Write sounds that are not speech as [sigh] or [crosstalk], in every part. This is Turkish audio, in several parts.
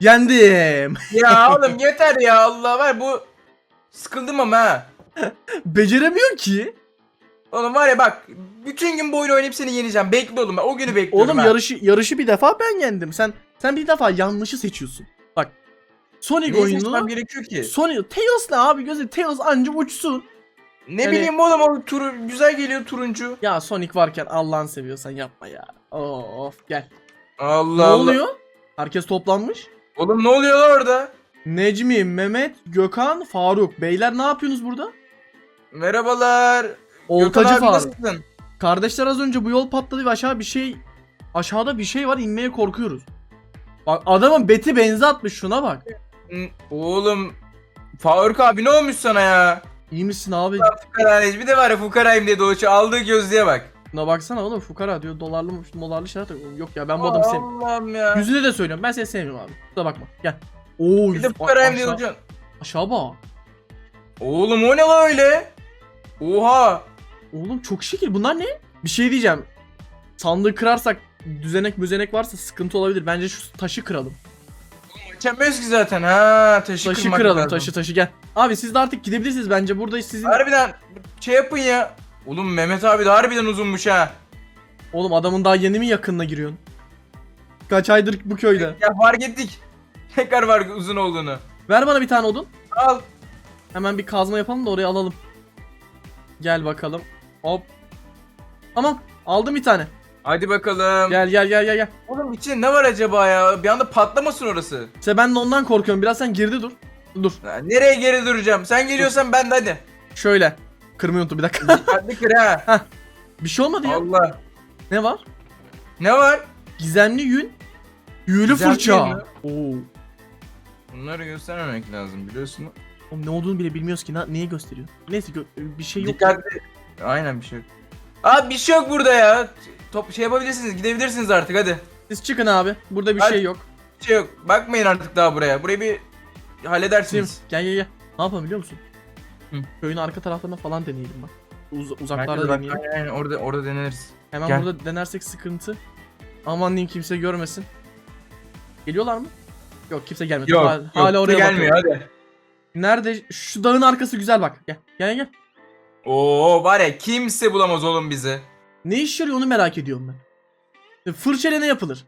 Yendim. [laughs] Ya oğlum yeter ya Allah var bu sıkıldım ama ha. [laughs] Beceremiyor ki. Oğlum var ya bak bütün gün bu oyunu oynayıp seni yeneceğim. Bekle oğlum ben o günü bekliyorum Oğlum ha. yarışı yarışı bir defa ben yendim. Sen sen bir defa yanlışı seçiyorsun. Bak. Sonic Ne seçmem oyununu gerekiyor ki? Sonic Tails ne abi gözü Tails anca uçsun. Ne Yani- bileyim oğlum o turu güzel geliyor turuncu. Ya Sonic varken Allah'ını seviyorsan yapma ya. Of gel. Allah ne Allah. oluyor? Herkes toplanmış. Oğlum ne oluyor lan orada? Necmi, Mehmet, Gökhan, Faruk. Beyler ne yapıyorsunuz burada? Merhabalar. Oltacı Gökhan abi Faruk. nasılsın? Kardeşler az önce bu yol patladı ve aşağı bir şey aşağıda bir şey var inmeye korkuyoruz. Bak adamın beti benzi atmış şuna bak. Oğlum Faruk abi ne olmuş sana ya? İyi misin abi? Fukarayız bir de var ya fukarayım diye dolaşıyor. Aldığı gözlüğe bak. Buna baksana oğlum fukara diyor dolarlı dolarlı şeyler takıyor. Yok ya ben bu adamı sevmiyorum. Allah'ım ya. Yüzüne de söylüyorum ben seni sevmiyorum abi. Kusura bakma gel. Oo Bir de yüz- fukarayım diye aşağı, dolaşıyorsun. aşağı bak. Oğlum o ne lan öyle? Oha. Oğlum çok şekil bunlar ne? Bir şey diyeceğim. Sandığı kırarsak düzenek müzenek varsa sıkıntı olabilir. Bence şu taşı kıralım. Geçemiyoruz ki zaten ha taşı, Taşı kırmak kıralım lazım. taşı taşı gel. Abi siz de artık gidebilirsiniz bence. Burada sizin... Harbiden şey yapın ya. Oğlum Mehmet abi de harbiden uzunmuş ha. Oğlum adamın daha yeni mi yakınına giriyorsun? Kaç aydır bu köyde. Ya fark ettik. Tekrar var uzun olduğunu. Ver bana bir tane odun. Al. Hemen bir kazma yapalım da oraya alalım. Gel bakalım. Hop. Tamam. Aldım bir tane. Hadi bakalım. Gel gel gel gel gel. Oğlum içinde ne var acaba ya? Bir anda patlamasın orası. İşte ben de ondan korkuyorum. Biraz sen geride dur. Dur. Ha, nereye geri duracağım? Sen geliyorsan ben de hadi. Şöyle. Kırmayı unuttum bir dakika. Hadi kır ha. [laughs] bir şey olmadı ya. Allah. Ne var? Ne var? Gizemli yün. Büyülü Gizemli fırça. yün? Oo. Bunları göstermemek lazım biliyorsun. Oğlum ne olduğunu bile bilmiyoruz ki. Na- neye gösteriyor? Neyse gö- bir şey yok. Dikkatli. Aynen bir şey yok. Abi bir şey yok burada ya. Top şey yapabilirsiniz, gidebilirsiniz artık hadi. Siz çıkın abi. Burada bir Hadi. şey yok. Bir şey yok. Bakmayın artık daha buraya. Burayı bir halledersiniz. Gel gel gel. Ne yapalım biliyor musun? Hı. Köyün arka taraflarına falan deneyelim bak. Uz- uzaklarda de deneyelim. aynen, orada orada deneriz. Hemen Gel. burada denersek sıkıntı. Aman diyeyim kimse görmesin. Geliyorlar mı? Yok kimse gelmedi. Yok, Hala, yok, hala oraya gelmiyor bakıyor. hadi. Nerede? Şu dağın arkası güzel bak. Gel gel gel. Oo var ya kimse bulamaz oğlum bizi. Ne iş yarıyor onu merak ediyorum ben. Fırçayla ne yapılır?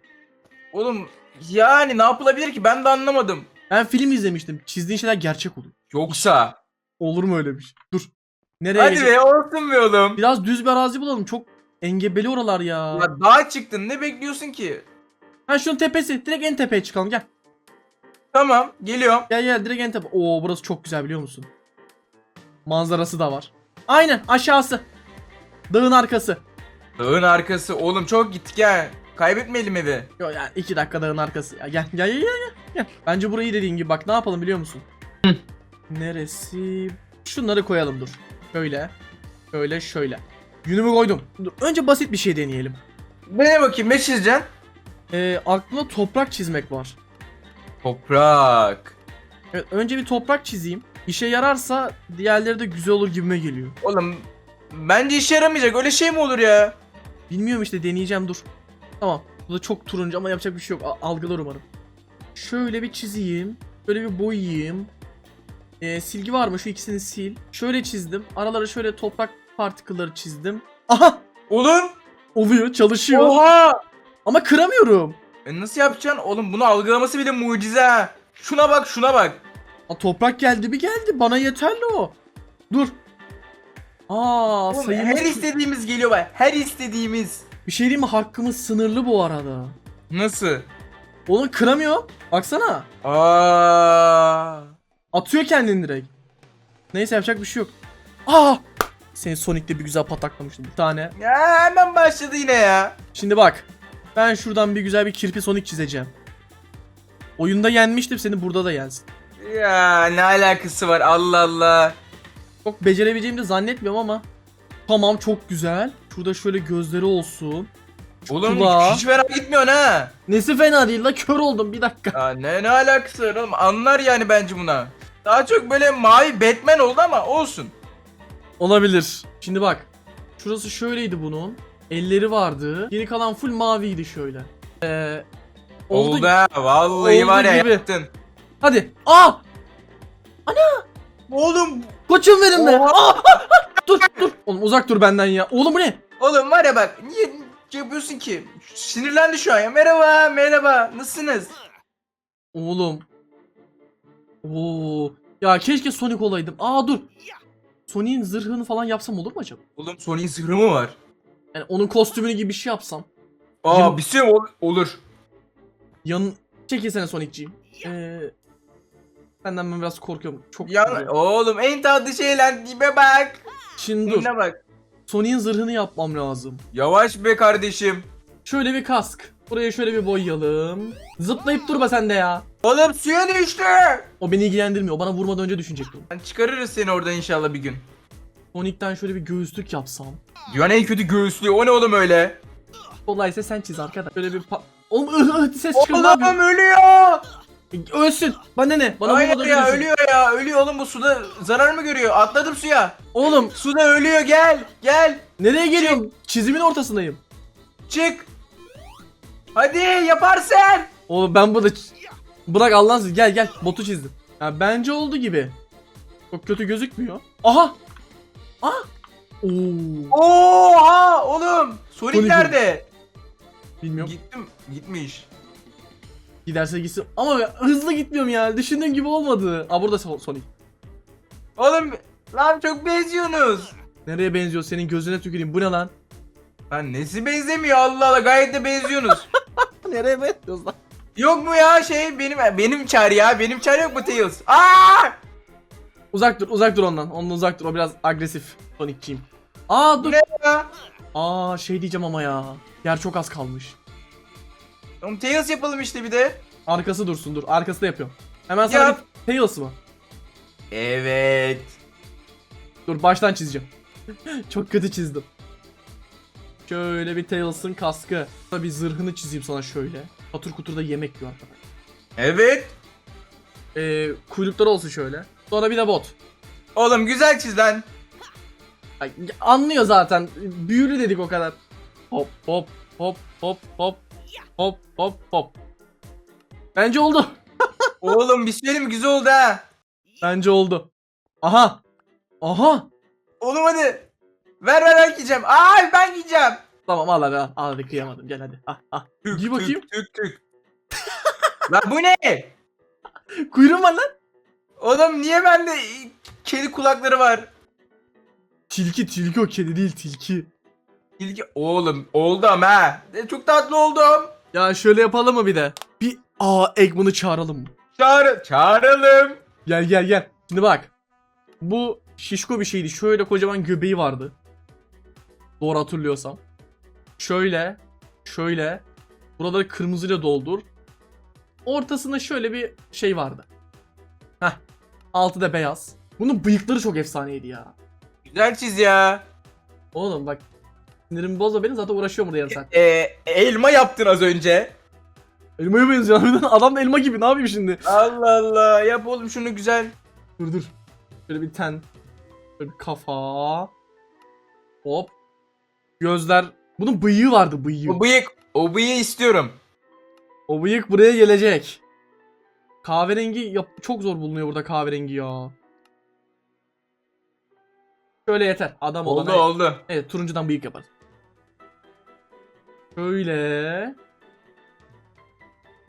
Oğlum yani ne yapılabilir ki ben de anlamadım. Ben film izlemiştim. Çizdiğin şeyler gerçek olur. Yoksa. Olur mu öyle bir şey? Dur. Nereye Hadi gideceğiz? be olsun be oğlum. Biraz düz bir arazi bulalım. Çok engebeli oralar ya. Ya dağa çıktın ne bekliyorsun ki? Ha şunun tepesi. Direkt en tepeye çıkalım gel. Tamam geliyorum. Gel gel direkt en tepe. Oo burası çok güzel biliyor musun? Manzarası da var. Aynen aşağısı. Dağın arkası. Dağın arkası oğlum çok gittik ya. Kaybetmeyelim evi. Yo yani iki dakika dağın arkası. Ya gel gel gel gel. gel. Bence burayı dediğin gibi bak ne yapalım biliyor musun? Neresi? Şunları koyalım dur. Şöyle. Şöyle şöyle. Yünümü koydum. Dur. Önce basit bir şey deneyelim. Ne bakayım ne çizeceksin? Ee, aklımda toprak çizmek var. Toprak. Evet, önce bir toprak çizeyim. İşe yararsa diğerleri de güzel olur gibime geliyor. Oğlum bence işe yaramayacak öyle şey mi olur ya? Bilmiyorum işte deneyeceğim dur. Tamam. Bu da çok turuncu ama yapacak bir şey yok. A- algılar umarım. Şöyle bir çizeyim. Şöyle bir boyayayım. Ee, silgi var mı? Şu ikisini sil. Şöyle çizdim. Aralara şöyle toprak partikülleri çizdim. Aha! Oğlum. Oluyor, çalışıyor. Oha. Ama kıramıyorum. E nasıl yapacaksın? Oğlum bunu algılaması bile mucize ha. Şuna bak şuna bak. Aa, toprak geldi bir geldi. Bana yeterli o. Dur. Aa, Oğlum, sayımız... her istediğimiz geliyor bak. Her istediğimiz. Bir şey diyeyim mi? Hakkımız sınırlı bu arada. Nasıl? Oğlum kıramıyor. Baksana. Aa. Atıyor kendini direkt. Neyse yapacak bir şey yok. Aa! Seni Sonic'te bir güzel pataklamıştım bir tane. Ya hemen başladı yine ya. Şimdi bak. Ben şuradan bir güzel bir kirpi Sonic çizeceğim. Oyunda yenmiştim seni burada da yensin. Ya ne alakası var Allah Allah. Çok becerebileceğimi de zannetmiyorum ama. Tamam çok güzel. Şurada şöyle gözleri olsun. Oğlum Kulağı. hiç fena gitmiyorsun ha. Nesi fena değil la kör oldum bir dakika. Ya ne ne alakası var oğlum anlar yani bence buna. Daha çok böyle mavi Batman oldu ama olsun. Olabilir. Şimdi bak. Şurası şöyleydi bunun. Elleri vardı. Geri kalan full maviydi şöyle. Ee, Oldu. Oldu ha. Vallahi Oldu var ya gibi. yaptın. Hadi. Aa! Oğlum Koçum benim be. Aa! dur dur. Oğlum uzak dur benden ya. Oğlum bu ne? Oğlum var ya bak niye yapıyorsun ki? Sinirlendi şu an ya. Merhaba merhaba nasılsınız? Oğlum. Oo. Ya keşke Sonic olaydım. Aa dur. Sonic'in zırhını falan yapsam olur mu acaba? Oğlum Sony'in zırhı mı var? Yani onun kostümünü gibi bir şey yapsam. Aa Yum- bir şey mi ol- olur? Yan çekilsene Sonic'ciğim. Ee, senden ben biraz korkuyorum. Çok Ya oğlum en tatlı şeyler dibe bak. Şimdi dur. Dinle bak. Sonic'in zırhını yapmam lazım. Yavaş be kardeşim. Şöyle bir kask. Buraya şöyle bir boyayalım. Zıplayıp durma sen de ya. Oğlum suya düştü. O beni ilgilendirmiyor. O bana vurmadan önce düşecek bu. Ben çıkarırız seni oradan inşallah bir gün. Sonic'ten şöyle bir göğüslük yapsam. Dünyanın en kötü göğüslüğü o ne oğlum öyle? Kolaysa sen çiz arkadaş. Şöyle bir pa- Oğlum ıh ıh ses çıkıyor. Oğlum ölüyor. Ölsün. Bana ne? Bana Hayır ya düşün. ölüyor ya ölüyor oğlum bu suda zarar mı görüyor? Atladım suya. Oğlum Suda ölüyor gel gel nereye geliyorum? Çizimin ortasındayım. çık. Hadi yaparsın. Oğlum ben burada Bırak Allah'ın sizi. Gel gel. Botu çizdim. Ya bence oldu gibi. Çok kötü gözükmüyor. Aha. Ah. Oo. Oha oğlum. Sonic Sonic nerede? Bilmiyorum. Gittim gitmiş. Giderse gitsin. Ama hızlı gitmiyorum ya. Düşündüğüm gibi olmadı. Aa burada Son- Sonic. Oğlum lan çok benziyorsunuz. Nereye benziyor? Senin gözüne tüküreyim. Bu ne lan? Lan nesi benzemiyor Allah Allah gayet de benziyorsunuz. [laughs] Nereye benziyoruz lan? Yok mu ya şey benim benim çar ya benim çar yok mu Tails? Aa! Uzak dur, uzak dur ondan. Ondan uzak dur. O biraz agresif. Sonic'ciyim. Aa dur. Ne ya? Aa şey diyeceğim ama ya. Yer çok az kalmış. Oğlum Tails yapalım işte bir de. Arkası dursun dur. Arkası da yapıyorum. Hemen sana Yap. bir Tails mı? Evet. Dur baştan çizeceğim. [laughs] çok kötü çizdim. Şöyle bir Tails'ın kaskı. Bir zırhını çizeyim sana şöyle. Patır kutur da yemek yiyor arkadaş. Evet. Ee, kuyrukları olsun şöyle. Sonra bir de bot. Oğlum güzel çiz lan. Ay, anlıyor zaten. Büyülü dedik o kadar. Hop hop hop hop hop. Hop hop hop. Bence oldu. [laughs] Oğlum bir şey söyleyeyim mi? güzel oldu ha. Bence oldu. Aha. Aha. Oğlum hadi. Ver ver ben giyeceğim. Ay ben giyeceğim. Tamam al hadi al. Al hadi kıyamadım. Gel hadi. Ah, ah. Tük, Giy bakayım. Tük tük tük. [laughs] lan bu ne? Kuyruğum var lan. Oğlum niye bende kedi kulakları var? Tilki tilki o kedi değil tilki. İlgi oğlum oldu ama ha. E, Çok tatlı oldum. Ya şöyle yapalım mı bir de? Bir aa Eggman'ı çağıralım mı? Çağır çağıralım. Gel gel gel. Şimdi bak. Bu şişko bir şeydi. Şöyle kocaman göbeği vardı. Doğru hatırlıyorsam. Şöyle. Şöyle. Buraları kırmızıyla doldur. Ortasında şöyle bir şey vardı. Heh. Altı da beyaz. Bunun bıyıkları çok efsaneydi ya. Güzel çiz ya. Oğlum bak. Sinirimi bozma beni zaten uğraşıyorum burada yarım saat. Ee, elma yaptın az önce. Elmaya benziyor harbiden. [laughs] Adam da elma gibi ne yapayım şimdi? Allah Allah yap oğlum şunu güzel. Dur dur. Şöyle bir ten. Şöyle bir kafa. Hop. Gözler. Bunun bıyığı vardı bıyığı. O bıyık o bıyığı istiyorum. O bıyık buraya gelecek. Kahverengi yap çok zor bulunuyor burada kahverengi ya. Şöyle yeter. Adam Oldu olana. oldu. Evet turuncudan bıyık yaparız. Şöyle.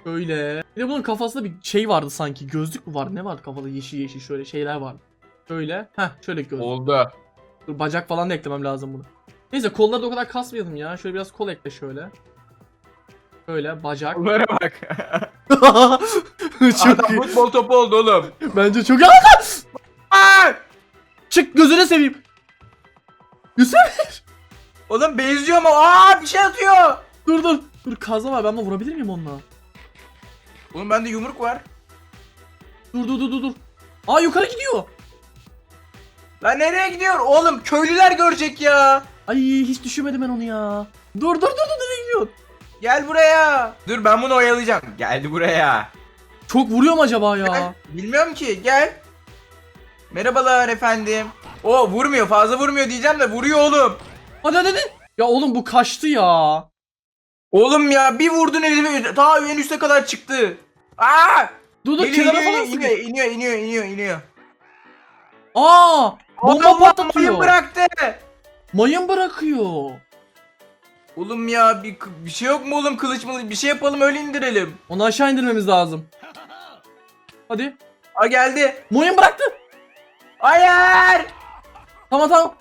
Şöyle. Bir de bunun kafasında bir şey vardı sanki. Gözlük mü vardı? Ne vardı kafada yeşil yeşil şöyle şeyler vardı. Şöyle. Heh şöyle gözlük. Oldu. Dur bacak falan da eklemem lazım bunu. Neyse kolları da o kadar kasmayalım ya. Şöyle biraz kol ekle şöyle. Şöyle bacak. Bunlara bak. [laughs] [laughs] çok Adam iyi. futbol topu oldu oğlum. Bence çok Aa! Çık gözüne seveyim. Yusuf Oğlum benziyor ama aa bir şey atıyor. dur dur. Dur kazma var ben bunu vurabilir miyim onunla? Oğlum bende yumruk var. Dur dur dur dur dur. Aa yukarı gidiyor. Lan nereye gidiyor? Oğlum köylüler görecek ya. Ay hiç düşünmedim ben onu ya. Dur dur dur dur nereye gidiyorsun? Gel buraya. Dur ben bunu oyalayacağım. Geldi buraya. Çok vuruyor mu acaba ya? Bilmiyorum ki gel. Merhabalar efendim. O vurmuyor fazla vurmuyor diyeceğim de vuruyor oğlum. Hadi hadi hadi. Ya oğlum bu kaçtı ya. Oğlum ya bir vurdun elimi ta en üste kadar çıktı. Aa! Dur dur kenara iniyor, falan iniyor, iniyor, iniyor, iniyor, iniyor. Aa! Bomba patlatıyor. bıraktı. Mayın bırakıyor. Oğlum ya bir, bir şey yok mu oğlum kılıç mı? Bir şey yapalım öyle indirelim. Onu aşağı indirmemiz lazım. Hadi. Aa geldi. Mayın bıraktı. Hayır. Tamam tamam.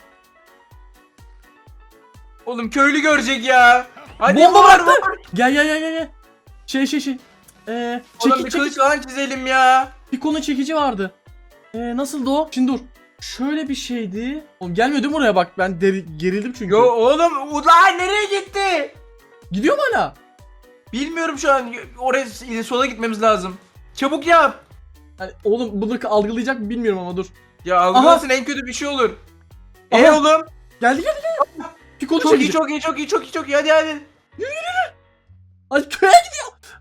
Oğlum köylü görecek ya. Hadi Bomba vur, bıraktı. Gel gel gel gel. Şey şey şey. Ee, Oğlum çekiç bir çekiç. kılıç falan çizelim ya. Pico'nun çekici vardı. Ee, nasıldı o? Şimdi dur. Şöyle bir şeydi. Oğlum gelmiyor değil mi oraya bak ben deri- gerildim çünkü. Yo oğlum ulan nereye gitti? Gidiyor mu hala? Bilmiyorum şu an. Oraya sola gitmemiz lazım. Çabuk yap. Hani oğlum bunu algılayacak mı bilmiyorum ama dur. Ya algılasın en kötü bir şey olur. E Aha. oğlum. Geldi geldi geldi. Pico'nun Çok iyi çok iyi çok iyi çok iyi çok iyi hadi hadi. Ay köye gidiyor.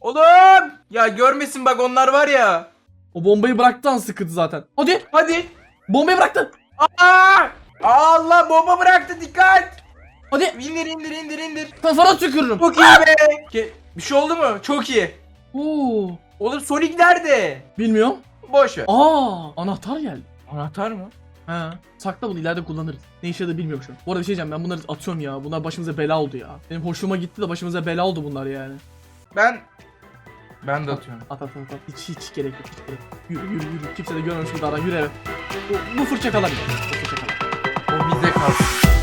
Oğlum. Ya görmesin bak onlar var ya. O bombayı bıraktıktan sıkıntı zaten. Hadi. Hadi. Bombayı bıraktı. Aa! Allah bomba bıraktı dikkat. Hadi. İndir indir indir indir. Kafana tükürürüm. Çok iyi be. Ke- Bir şey oldu mu? Çok iyi. Oo. Oğlum Sonic nerede? Bilmiyorum. Boş ver. Aa, anahtar geldi. Anahtar mı? He. Sakla bunu ileride kullanırız. Ne işe de bilmiyorum şu an. Bu arada bir şey diyeceğim ben bunları atıyorum ya. Bunlar başımıza bela oldu ya. Benim hoşuma gitti de başımıza bela oldu bunlar yani. Ben ben de atıyorum. At at at at. Hiç hiç gerek yok hiç gerek yok. Yürü yürü yürü. Kimse de görmemiş gibi davran. Yürü eve. Bu, bu fırça kalabilir. Bu fırça kalabilir. O bize kalsın.